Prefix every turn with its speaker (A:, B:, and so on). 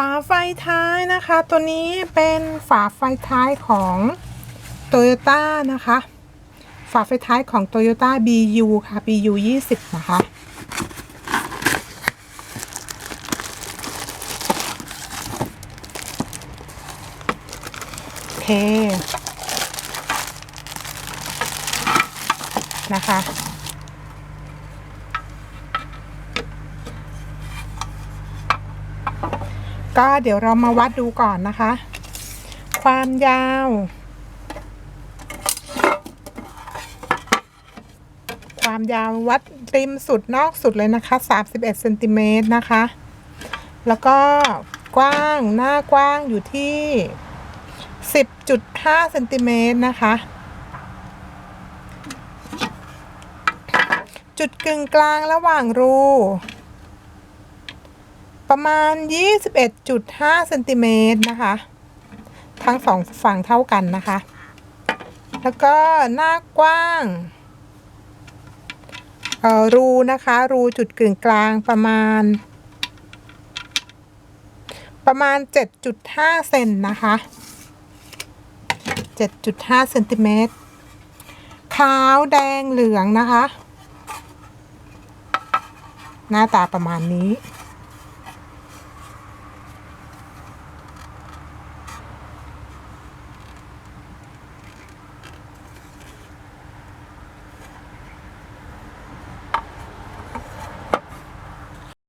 A: ฝาไฟท้ายนะคะ ตัวนี้เป็นฝาไฟท้ายของ Toyota นะคะ ฝาไฟท้ายของ Toyota BU ค่ะ BU 20 นะคะโอเคนะคะ ก็เดี๋ยวเรามาวัดดูก่อนนะคะ ความยาว ความยาววัดริมสุดนอกสุดเลยนะคะ 31เซนติเมตรนะคะ แล้วก็กว้างหน้ากว้างอยู่ที่ 10.5เซนติเมตรนะคะ จุดกึ่งกลางระหว่างรู ประมาณ 21.5เซนติเมตรนะคะ ทั้งสองฝั่งเท่ากันนะคะ แล้วก็หน้ากว้างรูนะคะ รูจุดกึ่งกลางประมาณ ประมาณ 7.5เซนนะคะ 7.5เซนติเมตรขาวแดงเหลืองนะคะ หน้าตาประมาณนี้